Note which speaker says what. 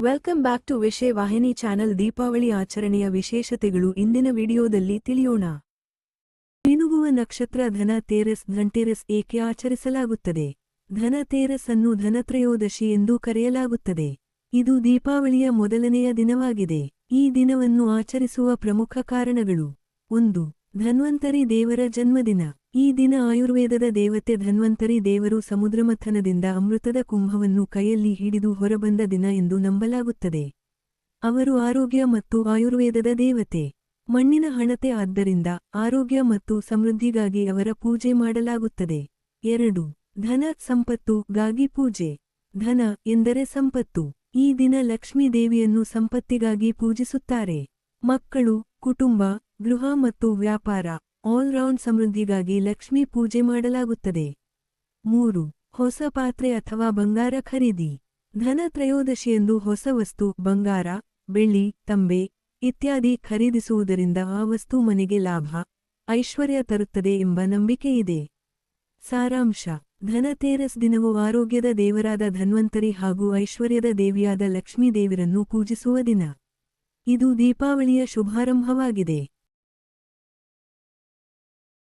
Speaker 1: Welcome back to ವಿಷಯ ವಾಹಿನಿ channel Deepavali ಆಚರಣೆಯ ವಿಶೇಷತೆಗಳು. ಇಂದಿನ ವಿಡಿಯೋದಲ್ಲಿ ತಿಳಿಯೋಣ. ಮಿನುಗುವ ನಕ್ಷತ್ರ ಧನ ತೇರಸ್ ಧನ್ಟೇರಸ್ ಏಕೆ ಆಚರಿಸಲಾಗುತ್ತದೆ? ಧನ ತೇರಸ್ ಅನ್ನು ಧನತ್ರಯೋದಶಿ ಎಂದೂ ಕರೆಯಲಾಗುತ್ತದೆ. ಇದು ದೀಪಾವಳಿಯ ಮೊದಲನೆಯ ದಿನವಾಗಿದೆ. ಈ ದಿನವನ್ನು ಆಚರಿಸುವ ಪ್ರಮುಖ ಕಾರಣಗಳು. ಒಂದು, ಧನ್ವಂತರಿ ದೇವರ ಜನ್ಮದಿನ. ಈ ದಿನ ಆಯುರ್ವೇದದ ದೇವತೆ ಧನ್ವಂತರಿ ದೇವರು ಸಮುದ್ರಮಥನದಿಂದ ಅಮೃತದ ಕುಂಭವನ್ನು ಕೈಯಲ್ಲಿ ಹಿಡಿದು ಹೊರಬಂದ ದಿನ ಎಂದು ನಂಬಲಾಗುತ್ತದೆ. ಅವರು ಆರೋಗ್ಯ ಮತ್ತು ಆಯುರ್ವೇದದ ದೇವತೆ. ಮಣ್ಣಿನ ಹಣತೆ ಆದ್ದರಿಂದ ಆರೋಗ್ಯ ಮತ್ತು ಸಮೃದ್ಧಿಗಾಗಿ ಅವರ ಪೂಜೆ ಮಾಡಲಾಗುತ್ತದೆ. ಎರಡು. ಧನ ಸಂಪತ್ತು ಗಾಗಿ ಪೂಜೆ. ಧನ ಎಂದರೆ ಸಂಪತ್ತು. ಈ ದಿನ ಲಕ್ಷ್ಮೀ ದೇವಿಯನ್ನು ಸಂಪತ್ತಿಗಾಗಿ ಪೂಜಿಸುತ್ತಾರೆ. ಮಕ್ಕಳು, ಕುಟುಂಬ, ಗೃಹ ಮತ್ತು ವ್ಯಾಪಾರ. ಆಲ್ರೌಂಡ್ ಸಮೃದ್ಧಿಗಾಗಿ ಲಕ್ಷ್ಮಿ ಪೂಜೆ ಮಾಡಲಾಗುತ್ತದೆ. ಮೂರು, ಹೊಸ ಪಾತ್ರೆ ಅಥವಾ ಬಂಗಾರ ಖರೀದಿ. ಧನ ತ್ರಯೋದಶಿಯಂದು ಹೊಸ ವಸ್ತು, ಬಂಗಾರ, ಬೆಳ್ಳಿ, ತಂಬೆ ಇತ್ಯಾದಿ ಖರೀದಿಸುವುದರಿಂದ ಆ ವಸ್ತು ಮನೆಗೆ ಲಾಭ, ಐಶ್ವರ್ಯ ತರುತ್ತದೆ ಎಂಬ ನಂಬಿಕೆಯಿದೆ ಸಾರಾಂಶ ಧನತೇರಸ್ ದಿನವು ಆರೋಗ್ಯದ ದೇವರಾದ ಧನ್ವಂತರಿ ಹಾಗೂ ಐಶ್ವರ್ಯದ ದೇವಿಯಾದ ಲಕ್ಷ್ಮೀದೇವಿರನ್ನು ಪೂಜಿಸುವ ದಿನ. ಇದು ದೀಪಾವಳಿಯ ಶುಭಾರಂಭವಾಗಿದೆ.